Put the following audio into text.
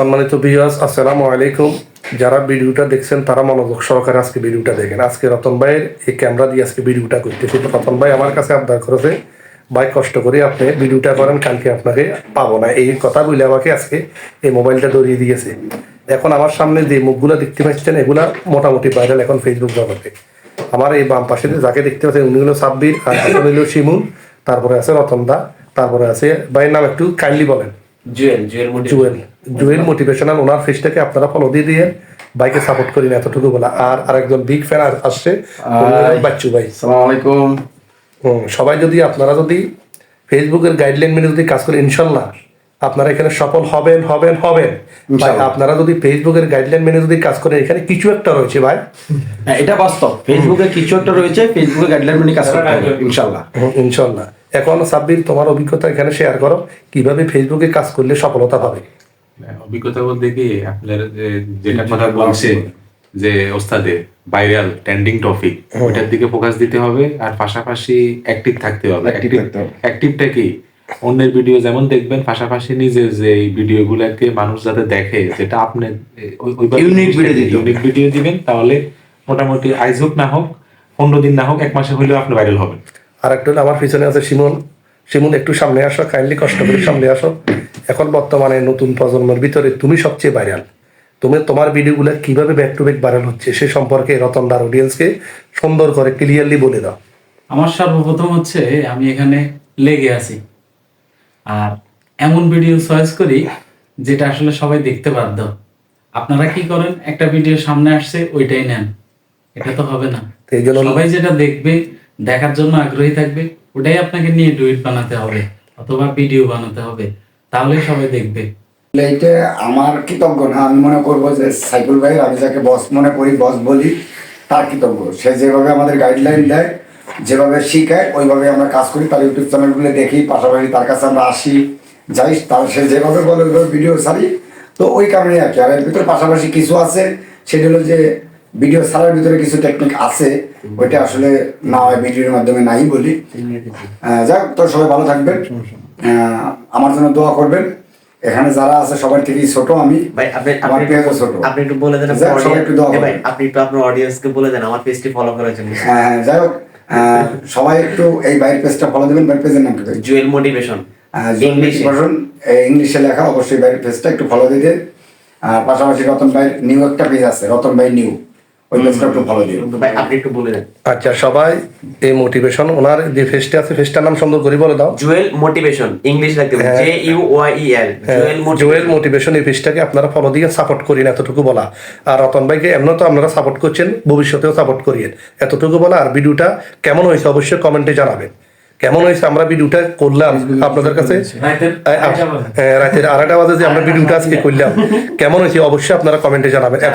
সম্মানিত বিয়াস আসসালামু আলাইকুম। যারা ভিডিওটা দেখছেন তারা মনোযোগ সহকারে আজকে ভিডিওটা দেখেন। আজকে রতন ভাইয়ের এই ক্যামেরা দিয়ে আজকে ভিডিওটা করতেছি। তো রতন ভাই আমার কাছে আবদার করেছে ভাই কষ্ট করে আপনি ভিডিওটা করেন কালকে আপনাকে পাবো না। এই কথা বলে আমাকে আজকে এই মোবাইলটা ধরিয়ে দিয়েছে। এখন আমার সামনে যে মুখগুলো দেখতে পাচ্ছেন এগুলা মোটামুটি ভাইরাল এখন ফেসবুক জগতে। আমার এই বাম পাশে যাকে দেখতে পাচ্ছেন উনি হলো সাব্বির আর হলো শিমুল তারপরে আছে রতন দা তারপরে আছে ভাইয়ের নাম একটু কাইন্ডলি বলেন। জুয়েল জুয়েল জুয়েল। জুয়েল মোটিভেশনাল ওনার ফেসটাকে আপনারা ফলো দিয়ে দিয়ে বাইকে সাপোর্ট করি না এতটুকু বলা। আর আরেকজন বিগ ফ্যান আসছে বাচ্চু ভাই। আলাইকুম। সবাই যদি আপনারা যদি ফেসবুকের গাইডলাইন মেনে যদি কাজ করেন ইনশাল্লাহ আপনারা এখানে সফল হবেন হবেন হবেন। ভাই আপনারা যদি ফেসবুকের গাইডলাইন মেনে যদি কাজ করেন এখানে কিছু একটা রয়েছে ভাই। হ্যাঁ, এটা বাস্তব। ফেসবুকে কিছু একটা রয়েছে ফেসবুকে গাইডলাইন মেনে কাজ করতে হবে ইনশাল্লাহ। ইনশাল্লাহ। এখন সাব্বির তোমার অভিজ্ঞতা এখানে শেয়ার করো। কীভাবে ফেসবুকে কাজ করলে সফলতা পাবে? অভিজ্ঞতা বলতে কি আপনার যেটা কথা বলছে যে ওস্তাদে ভাইরাল ট্রেন্ডিং টপিক ওইটার দিকে ফোকাস দিতে হবে আর পাশাপাশি অ্যাক্টিভ থাকতে হবে। অ্যাক্টিভটা কি? অন্যের ভিডিও যেমন দেখবেন পাশাপাশি নিজের যে ভিডিও গুলাকে মানুষ যাতে দেখে যেটা আপনি। ইউনিক ভিডিও দিবেন তাহলে মোটামুটি আইজ হোক না হোক পনেরো দিন না হোক এক মাসে হইলেও আপনি ভাইরাল হবেন। আর একটা হলো আমার পিছনে আছে শিমুল। শিমুল একটু সামনে আসো কাইন্ডলি কষ্ট করে সামনে আসো। এখন বর্তমানে নতুন প্রজন্মের ভিতরে তুমি সবচেয়ে ভাইরাল তুমি তোমার ভিডিওগুলো কীভাবে ব্যাক টু ব্যাক ভাইরাল হচ্ছে সে সম্পর্কে রতনদার অডিয়েন্সকে সুন্দর করে ক্লিয়ারলি বলে দাও। আমার সর্বপ্রথম হচ্ছে আমি এখানে লেগে আছি। আর এমন ভিডিও চয়েস করি যেটা আসলে সবাই দেখতে বাধ্য। আপনারা কি করেন? একটা ভিডিও সামনে আসছে ওইটাই নেন। এটা তো হবে না। সবাই যেটা দেখবে দেখার জন্য আগ্রহী থাকবে ওটাই আপনাকে নিয়ে ডুইট বানাতে হবে অথবা ভিডিও বানাতে হবে। তাহলেই সবাই দেখবে। এইটা আমার কৃতজ্ঞ না আমি মনে করব যে সাইকুল ভাই আমি যাকে বস মনে করি বস বলি তার কৃতজ্ঞ। সে যেভাবে আমাদের গাইডলাইন দেয় যেভাবে শিখায় ওইভাবে আমরা কাজ করি। তার ইউটিউব চ্যানেলগুলো দেখি পাশাপাশি তার কাছে আমরা আসি যাই তার সে যেভাবে বলে ওইভাবে ভিডিও ছাড়ি। তো ওই কারণে আর কি। আর এর ভিতরে পাশাপাশি কিছু আছে সেটা হলো যে ভিডিও ছাড়ার ভিতরে কিছু টেকনিক আছে ওইটা আসলে না হয় ভিডিওর মাধ্যমে নাই বলি। যাক তো সবাই ভালো থাকবেন। আমার জন্য দোয়া করবেন। এখানে যারা আছে সবার থেকেই ছোট আমি ভাই আপনি আমার পেজও ছোট। আপনি একটু বলে দেন সবাই একটু দোয়া ভাই আপনি একটু আপনার অডিয়েন্সকে বলে দেন আমার পেজটি ফলো করার জন্য। হ্যাঁ, যাই হোক সবাই একটু এই বাইরের পেজটা ফলো দেবেন বাইরের পেজের নাম কি জুয়েল মোটিভেশন ইংলিশে মোটিভেশন, ইংলিশে লেখা অবশ্যই বাইরের পেজটা একটু ফলো দিয়ে। আর পাশাপাশি রতন ভাই নিউ একটা পেজ আছে রতন ভাই নিউ ওই পেজটা একটু দিন ভাই আপনি একটু বলে দেন। আচ্ছা সবাই এই মোটিভেশন ওনার যে ফেসটা আছে ফেসটার নাম সুন্দর করে বলে দাও। জুয়েল মোটিভেশন ইংলিশ লিখতে। J U Y E L Jewel Jewel motivation এই আপনারা ফলো দিয়ে সাপোর্ট করেন এতটুকু বলা। আর রতন ভাইকে এমন তো আপনারা সাপোর্ট করছেন ভবিষ্যতেও সাপোর্ট করিয়েন। এতটুকু বলা আর ভিডিওটা কেমন হয়েছে অবশ্যই কমেন্টে জানাবেন। কেমন হয়েছে আমরা ভিডিওটা করলাম আপনাদের কাছে? রাতের আ- হ্যাঁ, রাতের আড়াইটা বাজে যে আমরা ভিডিওটা আজকে করলাম। কেমন হয়েছে অবশ্যই আপনারা কমেন্টে জানাবেন। এত